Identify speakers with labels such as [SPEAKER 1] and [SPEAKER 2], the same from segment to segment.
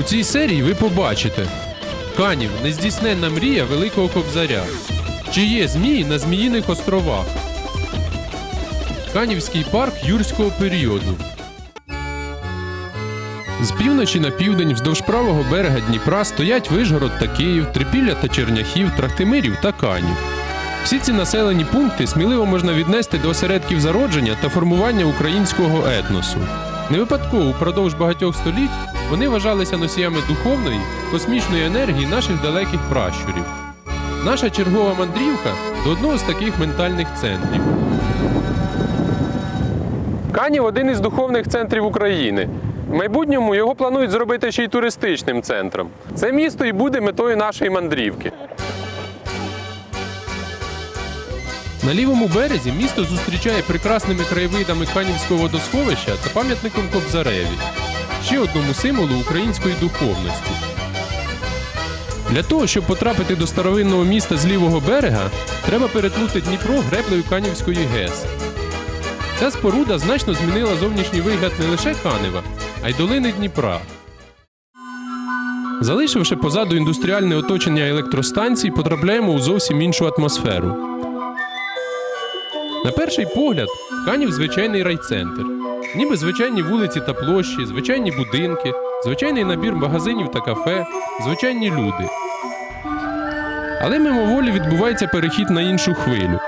[SPEAKER 1] У цій серії ви побачите Канів нездійсненна мрія Великого Кобзаря. Чи є змії на Зміїних островах? Канівський парк юрського періоду. З півночі на південь вздовж правого берега Дніпра стоять Вишгород та Київ, Трипілля та Черняхів, Трахтимирів та Канів. Всі ці населені пункти сміливо можна віднести до осередків зародження та формування українського етносу. Не випадково упродовж багатьох століть вони вважалися носіями духовної, космічної енергії наших далеких пращурів. Наша чергова мандрівка до одного з таких ментальних центрів. Канів один із духовних центрів України. В майбутньому його планують зробити ще й туристичним центром. Це місто і буде метою нашої мандрівки. На лівому березі місто зустрічає прекрасними краєвидами Канівського водосховища та пам'ятником Кобзареві, ще одному символу української духовності. Для того, щоб потрапити до старовинного міста з лівого берега, треба перетнути Дніпро греблею Канівської ГЕС. Ця споруда значно змінила зовнішній вигляд не лише Канева, а й долини Дніпра. Залишивши позаду індустріальне оточення електростанцій, потрапляємо у зовсім іншу атмосферу. На перший погляд, Канів звичайний райцентр. Ніби звичайні вулиці та площі, звичайні будинки, звичайний набір магазинів та кафе, звичайні люди. Але мимоволі відбувається перехід на іншу хвилю.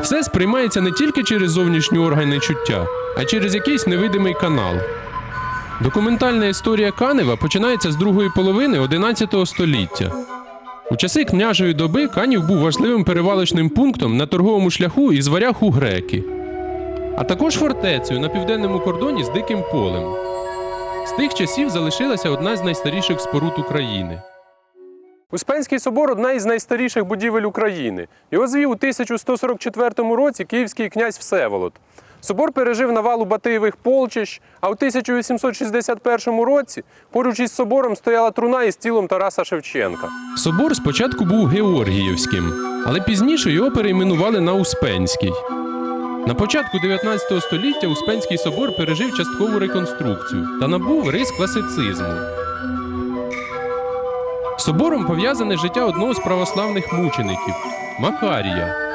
[SPEAKER 1] Все сприймається не тільки через зовнішні органи чуття, а через якийсь невидимий канал. Документальна історія Канева починається з другої половини 11 століття. У часи княжої доби Канів був важливим перевалочним пунктом на торговому шляху із варяг у греки, а також фортецею на південному кордоні з Диким полем. З тих часів залишилася одна з найстаріших споруд України. Успенський собор одна із найстаріших будівель України. Його звів у 1144 році київський князь Всеволод. Собор пережив навалу Батиєвих полчищ, а у 1861 році поруч із собором стояла труна із тілом Тараса Шевченка. Собор спочатку був Георгіївським, але пізніше його перейменували на Успенський. На початку 19 століття Успенський собор пережив часткову реконструкцію та набув рис класицизму. Собором пов'язане життя одного з православних мучеників Макарія.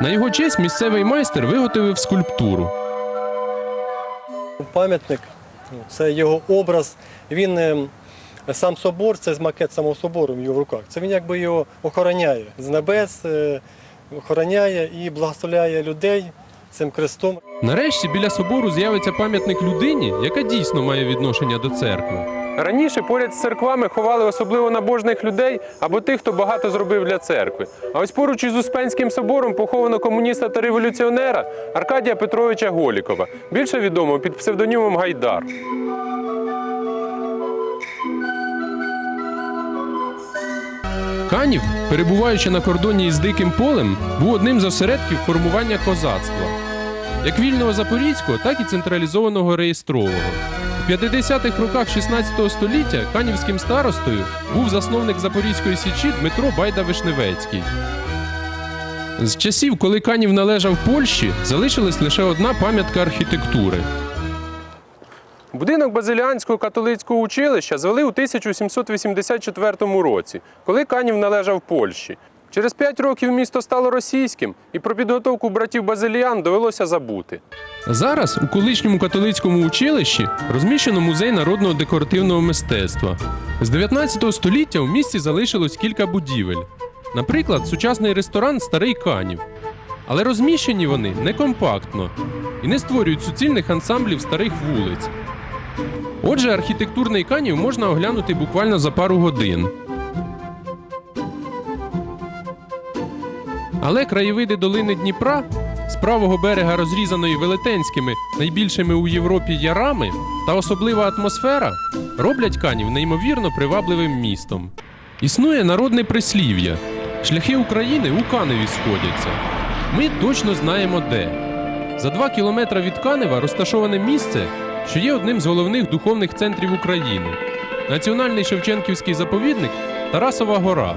[SPEAKER 1] На його честь місцевий майстер виготовив скульптуру.
[SPEAKER 2] Пам'ятник це його образ. Він е, сам собор, це макет самого собору в його в руках. Це він якби його охороняє з небес, е, охороняє і благословляє людей цим крестом.
[SPEAKER 1] Нарешті біля собору з'явиться пам'ятник людині, яка дійсно має відношення до церкви. Раніше поряд з церквами ховали особливо набожних людей або тих, хто багато зробив для церкви. А ось поруч із Успенським собором поховано комуніста та революціонера Аркадія Петровича Голікова, більше відомого під псевдонімом Гайдар. Канів, перебуваючи на кордоні із Диким полем, був одним з осередків формування козацтва як вільного запорізького, так і централізованого реєстрового. У 50-х роках 16 століття канівським старостою був засновник Запорізької січі Дмитро Байда Вишневецький. З часів, коли Канів належав Польщі, залишилась лише одна пам'ятка архітектури. Будинок Базиліанського католицького училища звели у 1784 році, коли Канів належав Польщі. Через п'ять років місто стало російським, і про підготовку братів Базиліан довелося забути. Зараз у колишньому католицькому училищі розміщено музей народного декоративного мистецтва. З 19 століття у місті залишилось кілька будівель. Наприклад, сучасний ресторан Старий Канів. Але розміщені вони не компактно і не створюють суцільних ансамблів старих вулиць. Отже, архітектурний канів можна оглянути буквально за пару годин. Але краєвиди долини Дніпра, з правого берега розрізаної велетенськими, найбільшими у Європі ярами, та особлива атмосфера роблять канів неймовірно привабливим містом. Існує народне прислів'я: шляхи України у Каневі сходяться. Ми точно знаємо де. За два кілометри від Канева розташоване місце, що є одним з головних духовних центрів України Національний Шевченківський заповідник Тарасова гора.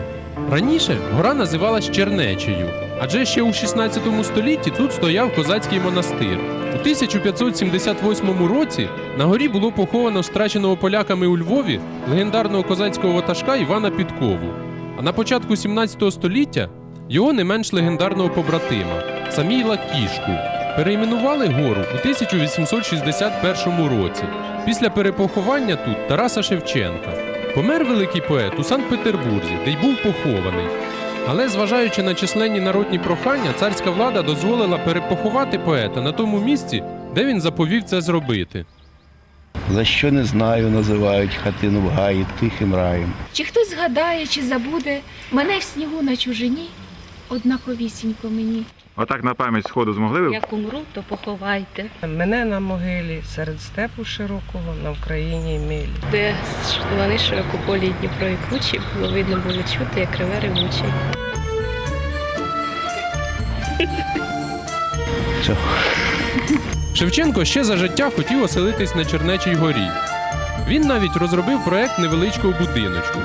[SPEAKER 1] Раніше гора називалась Чернечею, адже ще у 16 столітті тут стояв козацький монастир. У У 1578 році на горі було поховано страченого поляками у Львові легендарного козацького ватажка Івана Підкову. А на початку 17 століття його не менш легендарного побратима Самійла Кішку перейменували гору у 1861 році після перепоховання тут Тараса Шевченка. Помер великий поет у Санкт-Петербурзі, де й був похований. Але зважаючи на численні народні прохання, царська влада дозволила перепоховати поета на тому місці, де він заповів це зробити.
[SPEAKER 3] За що не знаю, називають хатину в гаї тихим раєм.
[SPEAKER 4] Чи хтось згадає, чи забуде мене в снігу на чужині, однаковісінько мені.
[SPEAKER 5] Отак на пам'ять сходу змогли ви?
[SPEAKER 6] Як умру, то поховайте.
[SPEAKER 7] Мене на могилі серед степу широкого на Україні милі.
[SPEAKER 6] Де вони широкополі Дніпро і кручі, було видно було чути, як реве ревучий.
[SPEAKER 1] Шевченко ще за життя хотів оселитись на Чернечій горі. Він навіть розробив проект невеличкого будиночку.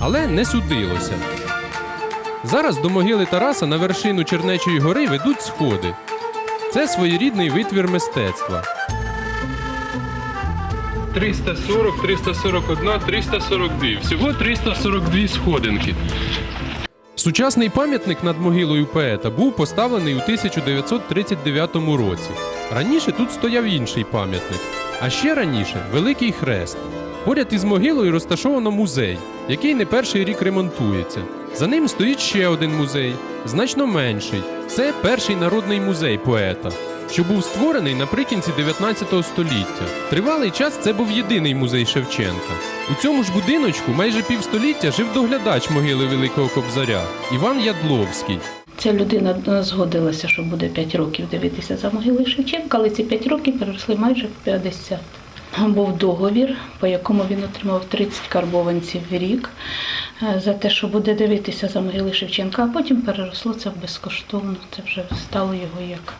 [SPEAKER 1] Але не судилося. Зараз до могили Тараса на вершину Чернечої гори ведуть сходи. Це своєрідний витвір мистецтва. 340, 341, 342. Всього 342 сходинки. Сучасний пам'ятник над могилою поета був поставлений у 1939 році. Раніше тут стояв інший пам'ятник, а ще раніше Великий Хрест. Поряд із могилою розташовано музей, який не перший рік ремонтується. За ним стоїть ще один музей, значно менший. Це перший народний музей поета, що був створений наприкінці 19 століття. Тривалий час це був єдиний музей Шевченка. У цьому ж будиночку майже півстоліття жив доглядач могили Великого Кобзаря Іван Ядловський.
[SPEAKER 8] Ця людина згодилася, що буде 5 років дивитися за могилою Шевченка, але ці 5 років переросли майже в 50. Був договір, по якому він отримав 30 карбованців в рік е, за те, що буде дивитися за могилою Шевченка, а потім переросло це в безкоштовно. Це вже стало його як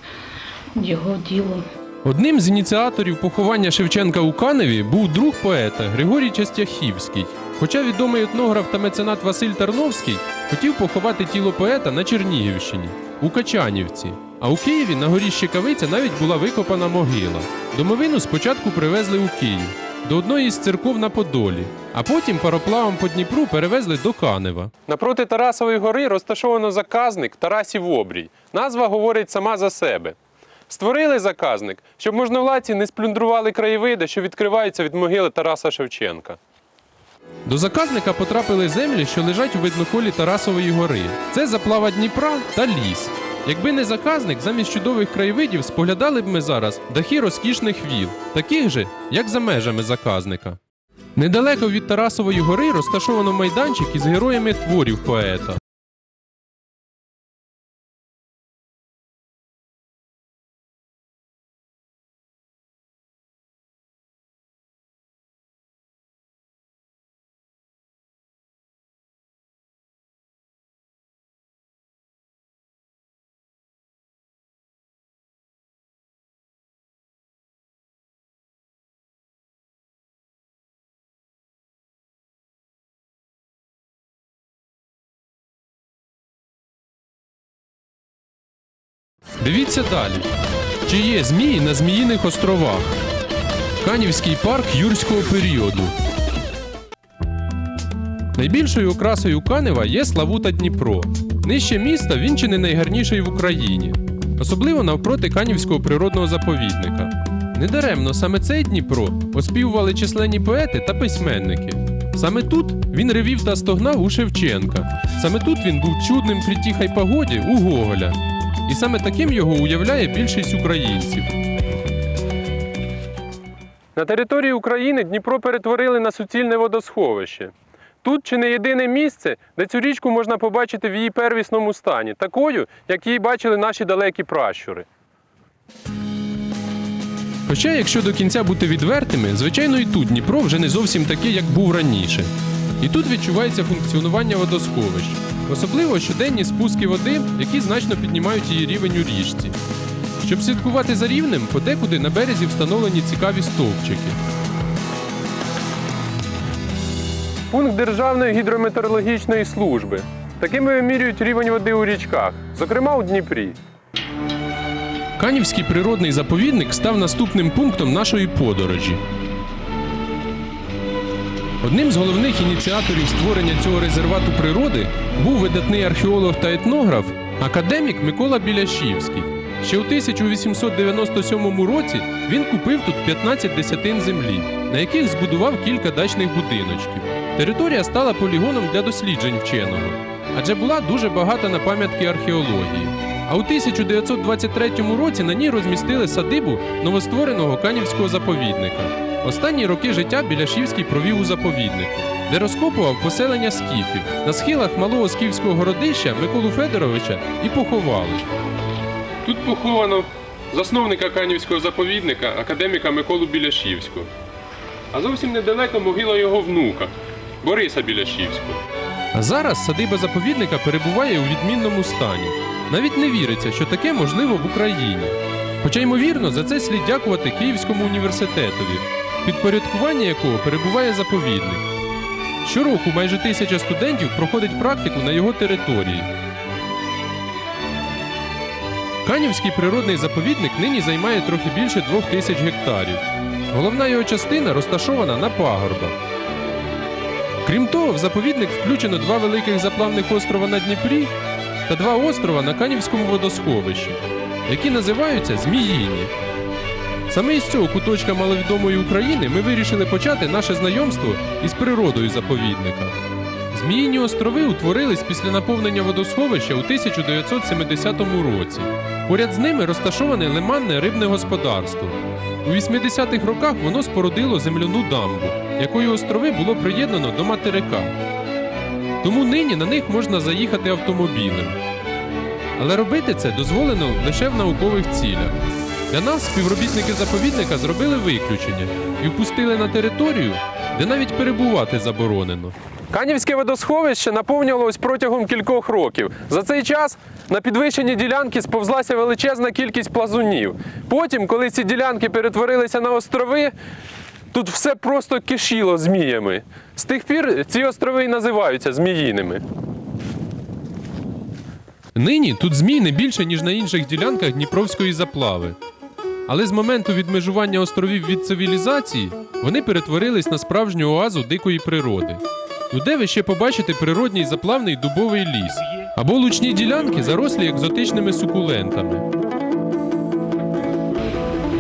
[SPEAKER 8] його ділом.
[SPEAKER 1] Одним з ініціаторів поховання Шевченка у Каневі був друг поета Григорій Частяхівський. Хоча відомий етнограф та меценат Василь Тарновський хотів поховати тіло поета на Чернігівщині, у Качанівці. А у Києві на горі Щекавиця навіть була викопана могила. Домовину спочатку привезли у Київ до одної з церков на Подолі, а потім пароплавом по Дніпру перевезли до Канева. Напроти Тарасової гори розташовано заказник Тарасів Обрій. Назва говорить сама за себе. Створили заказник, щоб можновладці не сплюндрували краєвиди, що відкриваються від могили Тараса Шевченка. До заказника потрапили землі, що лежать у видноколі Тарасової гори. Це заплава Дніпра та ліс. Якби не заказник, замість чудових краєвидів споглядали б ми зараз дахи розкішних віл, таких же, як за межами заказника. Недалеко від Тарасової гори розташовано майданчик із героями творів поета. Дивіться далі. Чи є змії на Зміїних островах? Канівський парк юрського періоду. Найбільшою окрасою Канева є Славута Дніпро. Нижче міста він чи не найгарніший в Україні, особливо навпроти Канівського природного заповідника. Недаремно саме цей Дніпро оспівували численні поети та письменники. Саме тут він ревів та стогнав у Шевченка. Саме тут він був чудним при тихай погоді у Гоголя. І саме таким його уявляє більшість українців. На території України Дніпро перетворили на суцільне водосховище. Тут чи не єдине місце, де цю річку можна побачити в її первісному стані, такою, як її бачили наші далекі пращури. Хоча, якщо до кінця бути відвертими, звичайно, і тут Дніпро вже не зовсім такий, як був раніше. І тут відчувається функціонування водосховищ, особливо щоденні спуски води, які значно піднімають її рівень у річці. Щоб слідкувати за рівнем, подекуди на березі встановлені цікаві стовпчики. Пункт Державної гідрометеорологічної служби. Такими вимірюють рівень води у річках, зокрема у Дніпрі. Канівський природний заповідник став наступним пунктом нашої подорожі. Одним з головних ініціаторів створення цього резервату природи був видатний археолог та етнограф, академік Микола Біляшівський. Ще у 1897 році він купив тут 15 десятин землі, на яких збудував кілька дачних будиночків. Територія стала полігоном для досліджень вченого, адже була дуже багата на пам'ятки археології. А у 1923 році на ній розмістили садибу новоствореного канівського заповідника. Останні роки життя Біляшівський провів у заповіднику, де розкопував поселення скіфів. На схилах малого скіфського городища Миколу Федоровича і поховали. Тут поховано засновника Канівського заповідника, академіка Миколу Біляшівського. А зовсім недалеко могила його внука Бориса Біляшівського. А зараз садиба заповідника перебуває у відмінному стані. Навіть не віриться, що таке можливо в Україні. Хоча, ймовірно, за це слід дякувати Київському університетові, підпорядкування якого перебуває заповідник. Щороку майже тисяча студентів проходить практику на його території. Канівський природний заповідник нині займає трохи більше двох тисяч гектарів. Головна його частина розташована на пагорбах. Крім того, в заповідник включено два великих заплавних острова на Дніпрі та два острова на Канівському водосховищі, які називаються Зміїні. Саме із цього куточка маловідомої України ми вирішили почати наше знайомство із природою заповідника. Зміїні острови утворились після наповнення водосховища у 1970 році. Поряд з ними розташоване лиманне рибне господарство. У 80-х роках воно спорудило земляну дамбу, якою острови було приєднано до материка. Тому нині на них можна заїхати автомобілем. Але робити це дозволено лише в наукових цілях. Для нас співробітники заповідника зробили виключення і впустили на територію, де навіть перебувати заборонено. Канівське водосховище наповнювалось протягом кількох років. За цей час на підвищені ділянки сповзлася величезна кількість плазунів. Потім, коли ці ділянки перетворилися на острови, тут все просто кишіло зміями. З тих пір ці острови і називаються зміїними. Нині тут змій не більше, ніж на інших ділянках Дніпровської заплави. Але з моменту відмежування островів від цивілізації вони перетворились на справжню оазу дикої природи. Ну де ви ще побачите природній заплавний дубовий ліс або лучні ділянки, зарослі екзотичними сукулентами.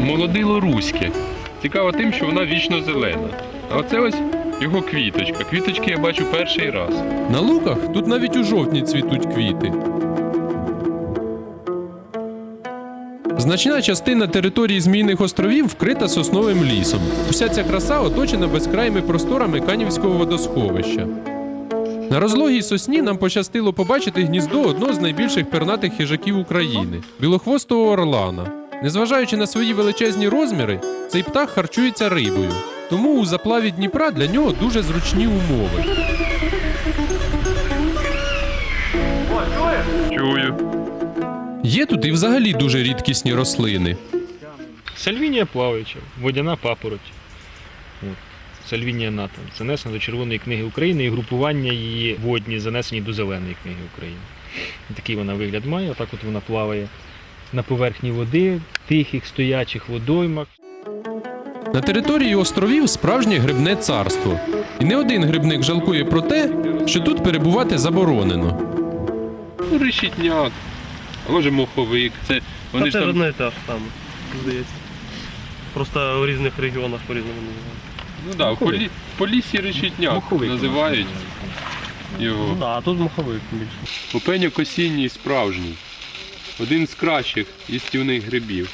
[SPEAKER 1] Молодило руське. Цікаво тим, що вона вічно зелена. А оце ось його квіточка. Квіточки я бачу перший раз. На луках тут навіть у жовтні цвітуть квіти. Значна частина території Змійних островів вкрита сосновим лісом. Уся ця краса оточена безкрайними просторами Канівського водосховища. На розлогій сосні нам пощастило побачити гніздо одного з найбільших пернатих хижаків України білохвостого орлана. Незважаючи на свої величезні розміри, цей птах харчується рибою. Тому у заплаві Дніпра для нього дуже зручні умови.
[SPEAKER 5] Чую.
[SPEAKER 1] Є тут і взагалі дуже рідкісні рослини.
[SPEAKER 9] Сальвінія плаваюча, водяна папороть. От. Сальвінія натом. Занесена до Червоної книги України і групування її водні занесені до Зеленої книги України. Такий вона вигляд має, отак от вона плаває на поверхні води, тихих стоячих водоймах.
[SPEAKER 1] На території островів справжнє грибне царство. І не один грибник жалкує про те, що тут перебувати заборонено. Решітняк, а може моховик. Це
[SPEAKER 10] Та це ж одне і те ж саме, здається. Просто у різних регіонах по-різному називають.
[SPEAKER 1] Ну так, в, полі, в полісі решітняк
[SPEAKER 9] Моховик
[SPEAKER 1] називають
[SPEAKER 10] Ну
[SPEAKER 1] його.
[SPEAKER 10] да, а тут моховик більше.
[SPEAKER 1] Опеньок осінній справжній. Один з кращих їстівних грибів.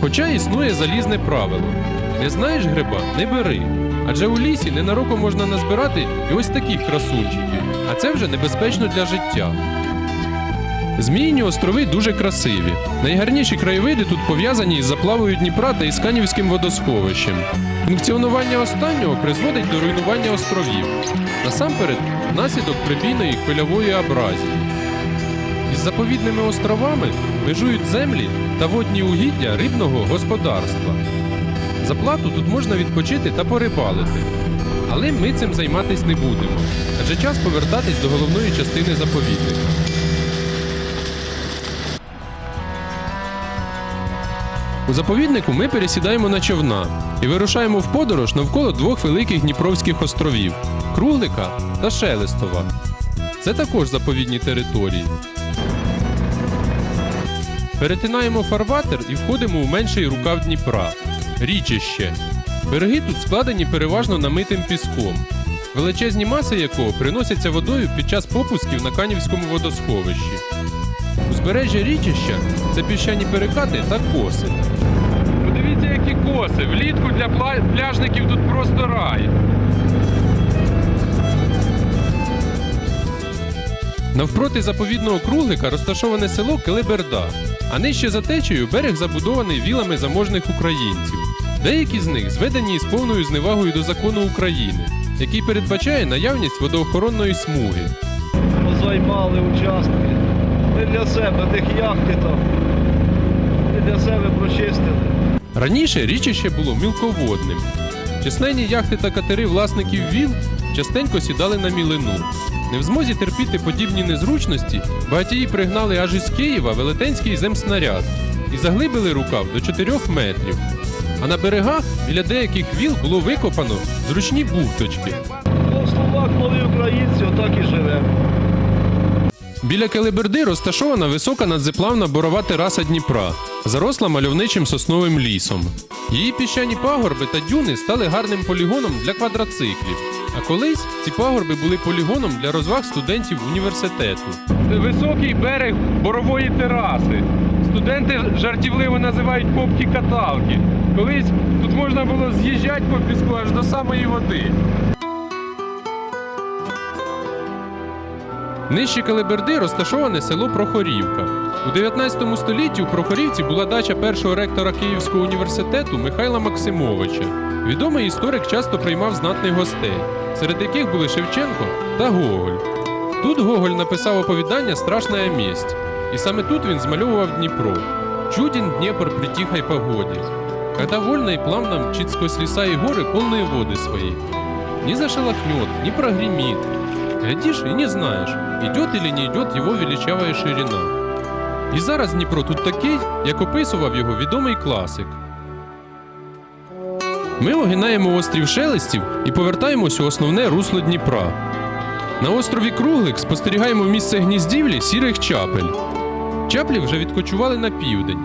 [SPEAKER 1] Хоча існує залізне правило: не знаєш гриба, не бери. Адже у лісі ненароком можна назбирати і ось таких красунчиків, а це вже небезпечно для життя. Зміїні острови дуже красиві. Найгарніші краєвиди тут пов'язані із заплавою Дніпра та Ісканівським водосховищем. Функціонування останнього призводить до руйнування островів. Насамперед, внаслідок прибійної хвильової абразії. Із заповідними островами межують землі та водні угіддя рибного господарства. За плату тут можна відпочити та порибалити. Але ми цим займатись не будемо, адже час повертатись до головної частини заповідника. У заповіднику ми пересідаємо на човна і вирушаємо в подорож навколо двох великих Дніпровських островів Круглика та Шелестова. Це також заповідні території. Перетинаємо фарватер і входимо у менший рукав Дніпра річище. Береги тут складені переважно намитим піском, величезні маси якого приносяться водою під час попусків на Канівському водосховищі. Узбережжя річища це піщані перекати та коси. Подивіться, які коси. Влітку для пляжників тут просто рай. Навпроти заповідного круглика розташоване село Келеберда, а нижче за течею берег забудований вілами заможних українців. Деякі з них зведені із повною зневагою до закону України, який передбачає наявність водоохоронної смуги.
[SPEAKER 11] Займали участки. Не для себе, тих яхти там. Не для себе прочистили.
[SPEAKER 1] Раніше річище було мілководним. Численні яхти та катери власників віл частенько сідали на мілину. Не в змозі терпіти подібні незручності, багатії пригнали аж із Києва велетенський земснаряд і заглибили рукав до 4 метрів. А на берегах біля деяких віл було викопано зручні бухточки.
[SPEAKER 11] Словак, нові українці, отак і живемо.
[SPEAKER 1] Біля Келеберди розташована висока надзеплавна борова тераса Дніпра, заросла мальовничим сосновим лісом. Її піщані пагорби та дюни стали гарним полігоном для квадроциклів. А колись ці пагорби були полігоном для розваг студентів університету. Високий берег борової тераси. Студенти жартівливо називають попки каталки. Колись тут можна було з'їжджати по піску аж до самої води. Нижче Калиберди розташоване село Прохорівка. У 19 столітті у Прохорівці була дача першого ректора Київського університету Михайла Максимовича. Відомий історик часто приймав знатних гостей, серед яких були Шевченко та Гоголь. Тут Гоголь написав оповідання Страшна мість, і саме тут він змальовував Дніпро. Чуден Дніпр при тихой погоді. Когда вольно и плавно мчит сквозь леса и горы полные воды свои. Не зашелохнет, не прогремит, Глядишь и не знаєш, идет или не идет його величавая ширина. І зараз Дніпро тут такий, як описував його відомий класик. Ми огинаємо острів Шелестів і повертаємось у основне русло Дніпра. На острові Круглик спостерігаємо місце гніздівлі сірих чапель. Чаплі вже відкочували на південь.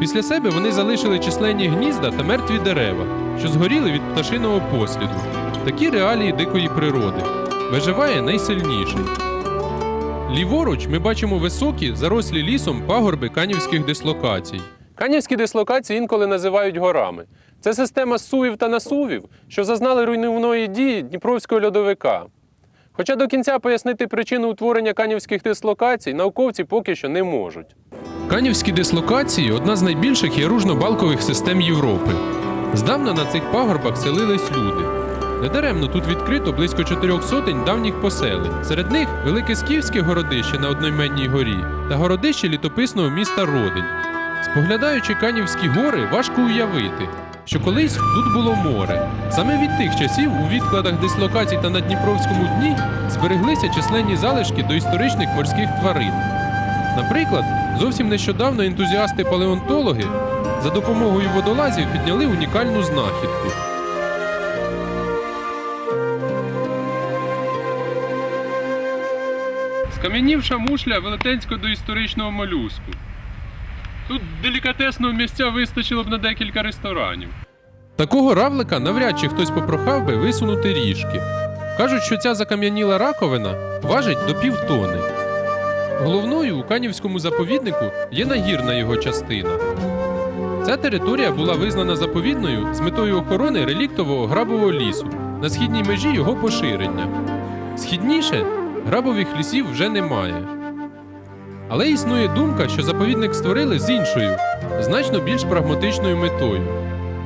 [SPEAKER 1] Після себе вони залишили численні гнізда та мертві дерева, що згоріли від пташиного посліду. Такі реалії дикої природи. Виживає найсильніший. Ліворуч ми бачимо високі, зарослі лісом пагорби канівських дислокацій. Канівські дислокації інколи називають горами. Це система сувів та насувів, що зазнали руйнівної дії Дніпровського льодовика. Хоча до кінця пояснити причину утворення канівських дислокацій науковці поки що не можуть. Канівські дислокації одна з найбільших яружно-балкових систем Європи. Здавна на цих пагорбах селились люди. Недаремно тут відкрито близько чотирьох сотень давніх поселень. Серед них Велике Скіфське городище на одноіменній горі та городище літописного міста Родень. Споглядаючи Канівські гори, важко уявити, що колись тут було море. Саме від тих часів у відкладах дислокацій та на Дніпровському дні збереглися численні залишки до історичних морських тварин. Наприклад, зовсім нещодавно ентузіасти-палеонтологи за допомогою водолазів підняли унікальну знахідку. Скам'янівша мушля велетенського доісторичного молюску. Тут делікатесного місця вистачило б на декілька ресторанів. Такого равлика навряд чи хтось попрохав би висунути ріжки. Кажуть, що ця закам'яніла раковина важить до півтони. Головною у Канівському заповіднику є нагірна його частина. Ця територія була визнана заповідною з метою охорони реліктового грабового лісу на східній межі його поширення. Східніше грабових лісів вже немає. Але існує думка, що заповідник створили з іншою, значно більш прагматичною метою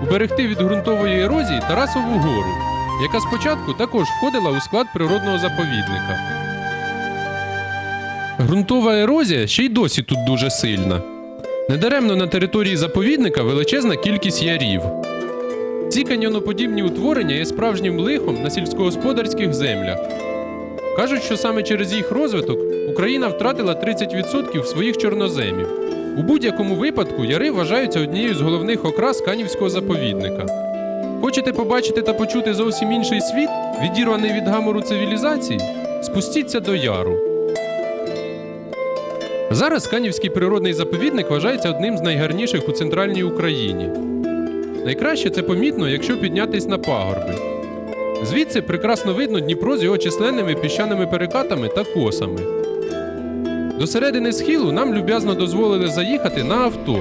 [SPEAKER 1] уберегти від ґрунтової ерозії Тарасову гору, яка спочатку також входила у склад природного заповідника. Ґрунтова ерозія ще й досі тут дуже сильна. Недаремно на території заповідника величезна кількість ярів. Ці каньйоноподібні утворення є справжнім лихом на сільськогосподарських землях. Кажуть, що саме через їх розвиток Україна втратила 30% своїх чорноземів. У будь-якому випадку яри вважаються однією з головних окрас Канівського заповідника. Хочете побачити та почути зовсім інший світ, відірваний від гамору цивілізації? Спустіться до яру. Зараз Канівський природний заповідник вважається одним з найгарніших у центральній Україні. Найкраще це помітно, якщо піднятись на пагорби. Звідси прекрасно видно Дніпро з його численними піщаними перекатами та косами. До середини схилу нам люб'язно дозволили заїхати на авто,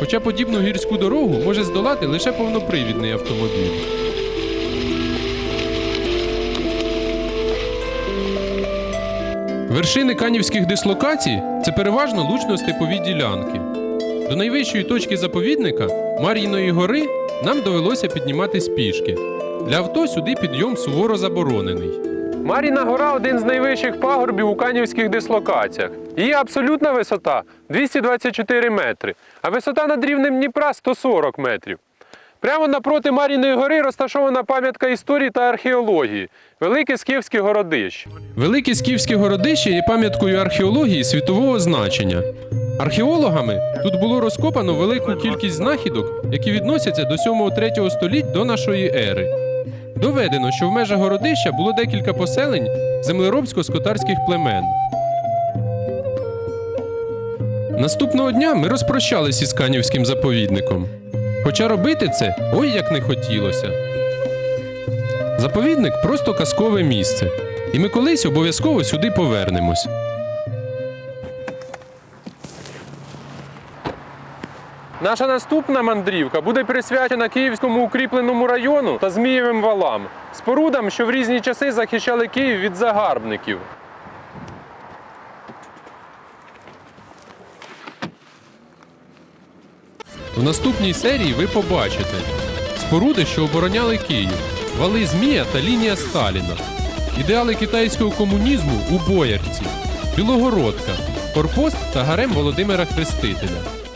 [SPEAKER 1] хоча подібну гірську дорогу може здолати лише повнопривідний автомобіль. Вершини канівських дислокацій це переважно лучно-степові ділянки. До найвищої точки заповідника Мар'їної гори нам довелося підніматись пішки. Для авто сюди підйом суворо заборонений. Мар'їна гора один з найвищих пагорбів у канівських дислокаціях. Її абсолютна висота 224 метри, а висота над рівнем Дніпра 140 метрів. Прямо напроти Мар'їної гори розташована пам'ятка історії та археології Велике Скіфське городище. Велике Скіфське городище є пам'яткою археології світового значення. Археологами тут було розкопано велику кількість знахідок, які відносяться до 7-3 століть до нашої ери. Доведено, що в межах городища було декілька поселень землеробсько-скотарських племен. Наступного дня ми розпрощалися із Канівським заповідником. Хоча робити це ой як не хотілося. Заповідник просто казкове місце, і ми колись обов'язково сюди повернемось. Наша наступна мандрівка буде присвячена Київському укріпленому району та Змієвим валам, спорудам, що в різні часи захищали Київ від загарбників. В наступній серії ви побачите споруди, що обороняли Київ, вали Змія та лінія Сталіна, ідеали китайського комунізму у Боярці, Білогородка, Корпост та гарем Володимира Хрестителя.